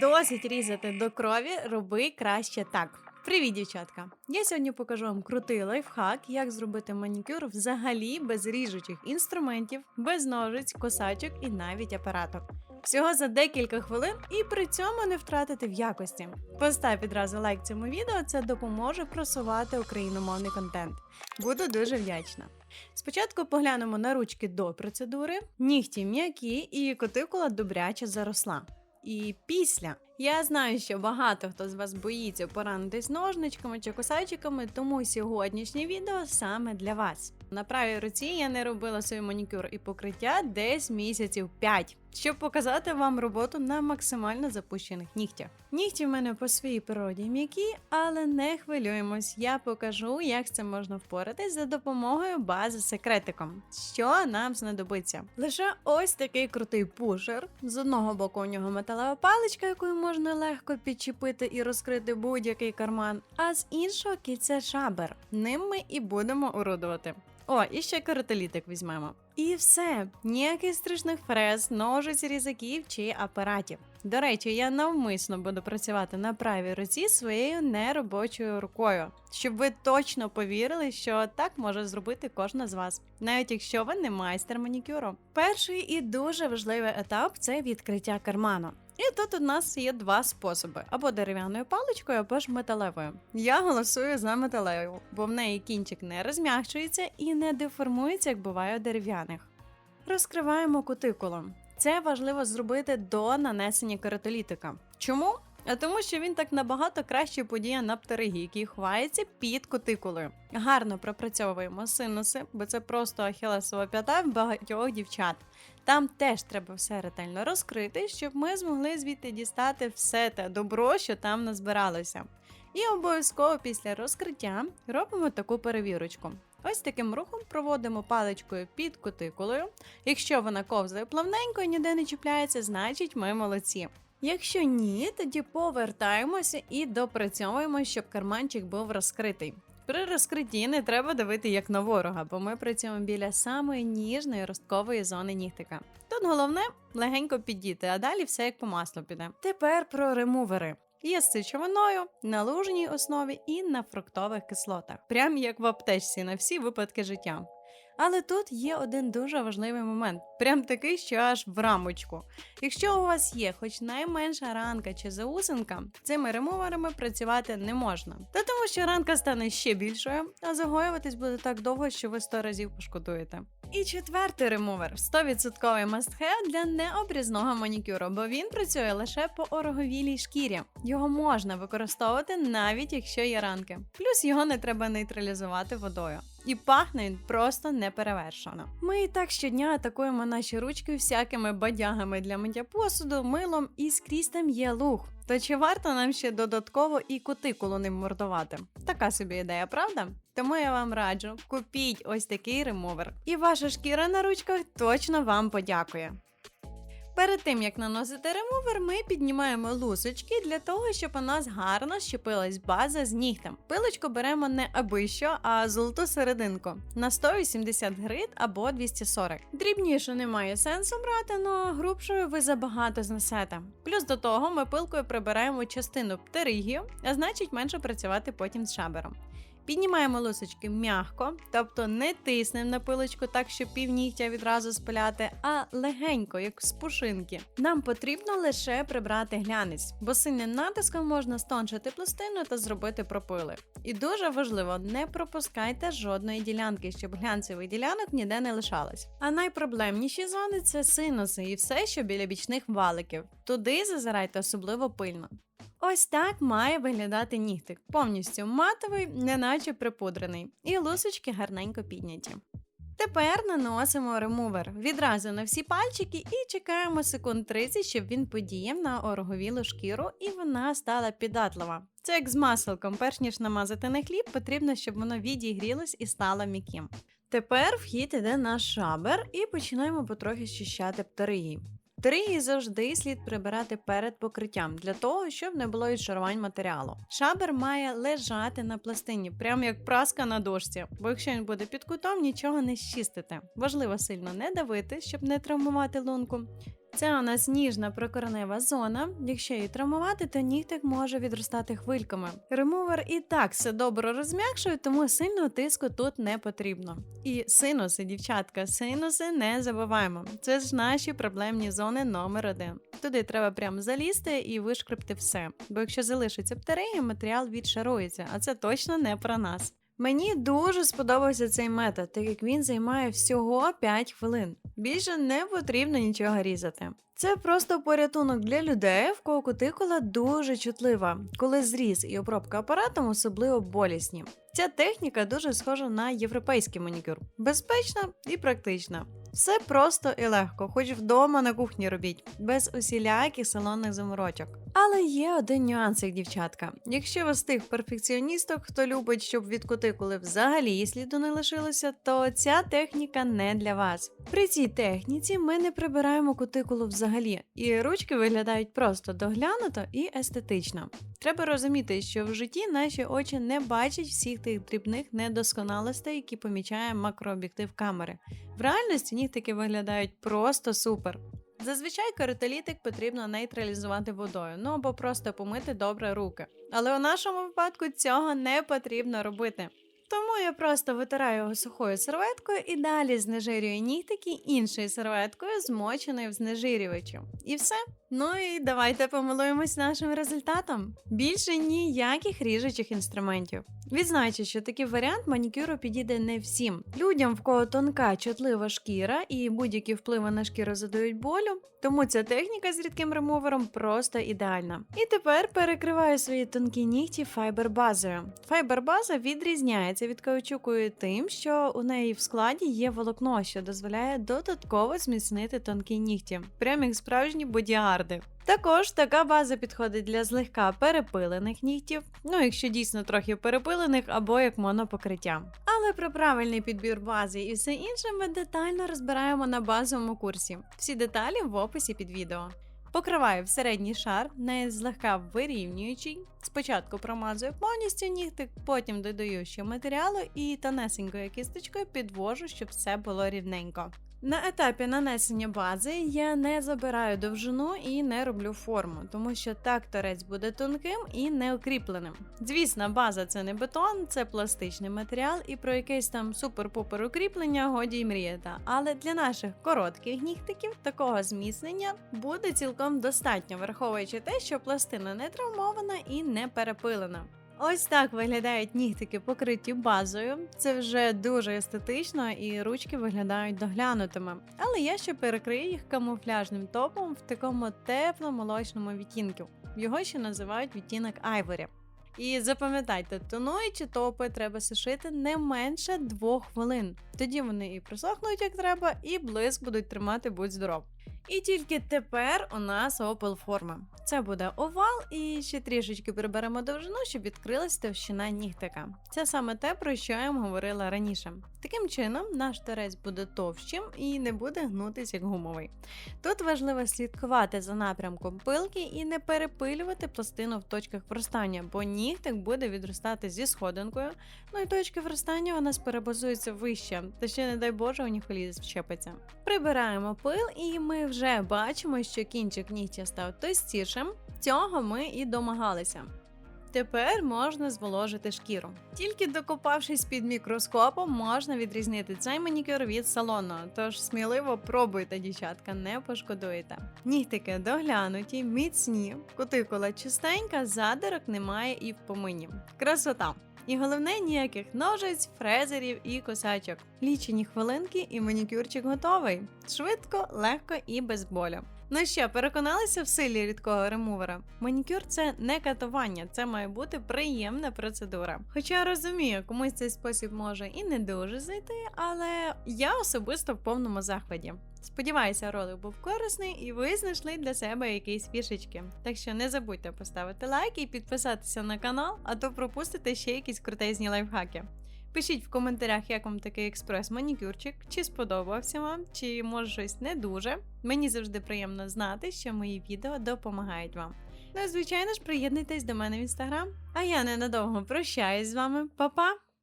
Досить різати до крові, роби краще так. Привіт, дівчатка! Я сьогодні покажу вам крутий лайфхак, як зробити манікюр взагалі без ріжучих інструментів, без ножиць, косачок і навіть апараток. Всього за декілька хвилин і при цьому не втратити в якості. Постав відразу лайк цьому відео, це допоможе просувати україномовний контент. Буду дуже вдячна. Спочатку поглянемо на ручки до процедури, нігті м'які і котикула добряче заросла. І після я знаю, що багато хто з вас боїться поранитись ножничками чи кусачиками, тому сьогоднішнє відео саме для вас. На правій руці я не робила свій манікюр і покриття десь місяців 5, щоб показати вам роботу на максимально запущених нігтях. Нігті в мене по своїй природі м'які, але не хвилюємось. Я покажу, як цим можна впоратись за допомогою бази секретиком. Що нам знадобиться? Лише ось такий крутий пушер. З одного боку у нього металева паличка, якою можна легко підчепити і розкрити будь-який карман, а з іншого кільце шабер. Ним ми і будемо орудувати. О, і ще каротелітик візьмемо. І все, ніяких страшних фрез, ножиць, різаків чи апаратів. До речі, я навмисно буду працювати на правій руці своєю неробочою рукою, щоб ви точно повірили, що так може зробити кожна з вас, навіть якщо ви не майстер манікюру. Перший і дуже важливий етап це відкриття карману. І тут у нас є два способи: або дерев'яною паличкою, або ж металевою. Я голосую за металеву, бо в неї кінчик не розмягчується і не деформується, як буває у дерев'яних. Розкриваємо кутикулу. Це важливо зробити до нанесення кератолітика. Чому? А тому, що він так набагато краще подіє на птеригі, який ховається під кутикулою. Гарно пропрацьовуємо синуси, бо це просто ахілесова п'ята в багатьох дівчат. Там теж треба все ретельно розкрити, щоб ми змогли звідти дістати все те добро, що там назбиралося. І обов'язково після розкриття робимо таку перевірочку. Ось таким рухом проводимо паличкою під кутикулою. Якщо вона ковзає плавненько і ніде не чіпляється, значить ми молодці. Якщо ні, тоді повертаємося і допрацьовуємо, щоб карманчик був розкритий. При розкритті не треба давити як на ворога, бо ми працюємо біля самої ніжної росткової зони нігтика. Тут головне легенько підійти, а далі все як по маслу піде. Тепер про ремувери. Є з сечовиною, на лужній основі і на фруктових кислотах, прям як в аптечці на всі випадки життя. Але тут є один дуже важливий момент, прям такий, що аж в рамочку. Якщо у вас є хоч найменша ранка чи заусинка, цими ремуверами працювати не можна. Та тому, що ранка стане ще більшою, а загоюватись буде так довго, що ви 100 разів пошкодуєте. І четвертий ремувер 100% мастхев для необрізного манікюру, бо він працює лише по ороговілій шкірі. Його можна використовувати навіть якщо є ранки. Плюс його не треба нейтралізувати водою. І пахне він просто неперевершено. Ми і так щодня атакуємо наші ручки всякими бадягами для миття посуду, милом і скрізь там є луг. То чи варто нам ще додатково і кутикулу ним мордувати? Така собі ідея, правда? Тому я вам раджу, купіть ось такий ремовер, і ваша шкіра на ручках точно вам подякує. Перед тим як наносити ремувер, ми піднімаємо лусочки для того, щоб у нас гарно щепилась база з нігтем. Пилочку беремо не аби що, а золоту серединку на 180 грит або 240. Дрібніше немає сенсу брати, але грубшою ви забагато знесете. Плюс до того ми пилкою прибираємо частину птеригію, а значить менше працювати потім з шабером. Піднімаємо лусочки м'ягко, тобто не тиснемо на пилочку так, щоб півнігтя відразу спиляти, а легенько, як з пушинки. Нам потрібно лише прибрати глянець, бо сильним натиском можна стончити пластину та зробити пропили. І дуже важливо, не пропускайте жодної ділянки, щоб глянцевих ділянок ніде не лишалось. А найпроблемніші зони це синуси і все, що біля бічних валиків. Туди зазирайте особливо пильно. Ось так має виглядати нігтик, повністю матовий, неначе припудрений, і лусочки гарненько підняті. Тепер наносимо ремувер відразу на всі пальчики і чекаємо секунд 30, щоб він подіяв на ороговілу шкіру і вона стала піддатлива. Це як з маселком, перш ніж намазати на хліб, потрібно, щоб воно відігрілось і стало м'яким. Тепер в хід іде наш шабер і починаємо потрохи щищати птериї. Птериї завжди слід прибирати перед покриттям для того, щоб не було відшарувань матеріалу. Шабер має лежати на пластині, прямо як праска на дошці, бо якщо він буде під кутом, нічого не щистите. Важливо сильно не давити, щоб не травмувати лунку. Це у нас ніжна прикоренева зона. Якщо її травмувати, то нігтик може відростати хвильками. Ремувер і так все добре розм'якшує, тому сильного тиску тут не потрібно. І синуси, дівчатка, синуси не забуваємо. Це ж наші проблемні зони номер один. Туди треба прямо залізти і вишкребти все. Бо якщо залишиться птерея, матеріал відшарується, а це точно не про нас. Мені дуже сподобався цей метод, так як він займає всього 5 хвилин. Більше не потрібно нічого різати. Це просто порятунок для людей, в кого кутикула дуже чутлива, коли зріз і обробка апаратом особливо болісні. Ця техніка дуже схожа на європейський манікюр, безпечна і практична. Все просто і легко, хоч вдома на кухні робіть, без усіляких салонних заморочок. Але є один нюансик, дівчатка. Якщо ви з тих перфекціоністок, хто любить, щоб від кутикули взагалі і сліду не лишилося, то ця техніка не для вас. При цій техніці ми не прибираємо кутикулу взагалі, і ручки виглядають просто доглянуто і естетично. Треба розуміти, що в житті наші очі не бачать всіх тих дрібних недосконалостей, які помічає макрооб'єктив камери. В реальності нігтики виглядають просто супер. Зазвичай кератолітик потрібно нейтралізувати водою, ну або просто помити добре руки. Але у нашому випадку цього не потрібно робити. Тому я просто витираю його сухою серветкою і далі знежирюю нігтики іншою серветкою, змоченою в знежирювачі. І все. Ну і давайте помилуємось нашим результатом. Більше ніяких ріжучих інструментів. Відзначу, що такий варіант манікюру підійде не всім. Людям, в кого тонка, чутлива шкіра і будь-які впливи на шкіру задають болю, тому ця техніка з рідким ремувером просто ідеальна. І тепер перекриваю свої тонкі нігті файбер-базою. Файбер-база відрізняється від каучуку тим, що у неї в складі є волокно, що дозволяє додатково зміцнити тонкі нігті, прям як справжні бодіарди. Також така база підходить для злегка перепилених нігтів, ну якщо дійсно трохи перепилених або як монопокриття. Але про правильний підбір бази і все інше ми детально розбираємо на базовому курсі. Всі деталі в описі під відео. Покриваю в середній шар, не злегка вирівнюючий. Спочатку промазую повністю нігтик, потім додаю ще матеріалу і тонесенькою кісточкою підвожу, щоб все було рівненько. На етапі нанесення бази я не забираю довжину і не роблю форму, тому що так торець буде тонким і неукріпленим. Звісно, база це не бетон, це пластичний матеріал, і про якесь там супер-пупер укріплення годі й мріяти. Але для наших коротких нігтиків такого зміцнення буде цілком достатньо, враховуючи те, що пластина не травмована і не перепилена. Ось так виглядають нігтики покриті базою. Це вже дуже естетично і ручки виглядають доглянутими. Але я ще перекрию їх камуфляжним топом в такому тепло-молочному відтінку. Його ще називають відтінок Айворі. І запам'ятайте, тонуючі топи треба сушити не менше двох хвилин. Тоді вони і просохнуть як треба, і блиск будуть тримати будь здоров. І тільки тепер у нас опел форма. Це буде овал, і ще трішечки приберемо довжину, щоб відкрилась товщина нігтика. Це саме те, про що я вам говорила раніше. Таким чином, наш терець буде товщим і не буде гнутись як гумовий. Тут важливо слідкувати за напрямком пилки і не перепилювати пластину в точках вростання, бо нігтик буде відростати зі сходинкою. Ну і точки вростання у нас перебазуються вище, та ще, не дай Боже, у них вчепиться. Прибираємо пил, і ми вже бачимо, що кінчик нігтя став товстішим. Цього ми і домагалися. Тепер можна зволожити шкіру. Тільки докопавшись під мікроскопом, можна відрізнити цей манікюр від салонного. Тож сміливо пробуйте, дівчатка, не пошкодуєте. Нігтики доглянуті, міцні, кутикула чистенька, задирок немає і в помині. Красота! І головне ніяких ножиць, фрезерів і косачок. Лічені хвилинки, і манікюрчик готовий. Швидко, легко і без болю. Ну що, переконалися в силі рідкого ремувера? Манікюр це не катування, це має бути приємна процедура. Хоча розумію, комусь цей спосіб може і не дуже зайти, але я особисто в повному захваті. Сподіваюся, ролик був корисний і ви знайшли для себе якісь фішечки. Так що не забудьте поставити лайк і підписатися на канал, а то пропустите ще якісь крутезні лайфхаки. Пишіть в коментарях, як вам такий експрес-манікюрчик, чи сподобався вам, чи може щось не дуже. Мені завжди приємно знати, що мої відео допомагають вам. Ну і звичайно ж, приєднуйтесь до мене в інстаграм. А я ненадовго прощаюсь з вами, Па-па!